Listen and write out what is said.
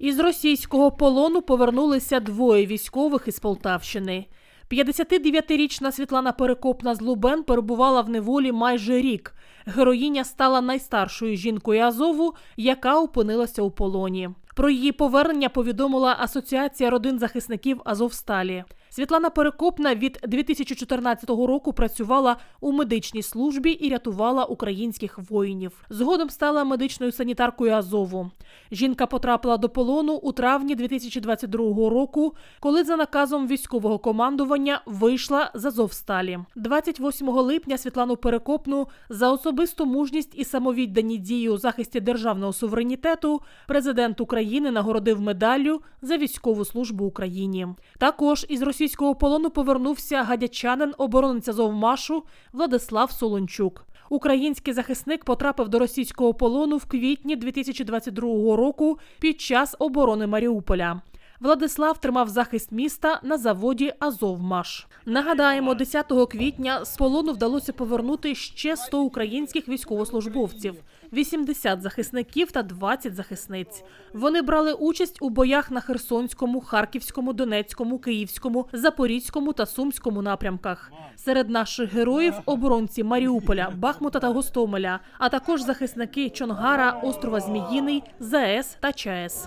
Із російського полону повернулися двоє військових із Полтавщини. 59-річна Світлана Перекопна з Лубен перебувала в неволі майже рік. Героїня стала найстаршою жінкою Азову, яка опинилася у полоні. Про її повернення повідомила Асоціація родин захисників Азовсталі. Світлана Перекопна від 2014 року працювала у медичній службі і рятувала українських воїнів. Згодом стала медичною санітаркою Азову. Жінка потрапила до полону у травні 2022 року, коли за наказом військового командування вийшла з Азовсталі. 28 липня Світлану Перекопну за особисту мужність і самовіддані дії у захисті державного суверенітету президент України нагородив медаллю за військову службу Україні. Також із російського полону повернувся гадячанин оборонець Азовмашу Владислав Солончук. Український захисник потрапив до російського полону в квітні 2022 року під час оборони Маріуполя. Владислав тримав захист міста на заводі Азовмаш. Нагадаємо, 10 квітня з полону вдалося повернути ще 100 українських військовослужбовців, 80 захисників та 20 захисниць. Вони брали участь у боях на Херсонському, Харківському, Донецькому, Київському, Запорізькому та Сумському напрямках. Серед наших героїв оборонці Маріуполя, Бахмута та Гостомеля, а також захисники Чонгара, острова Зміїний, ЗАЕС та ЧАЕС.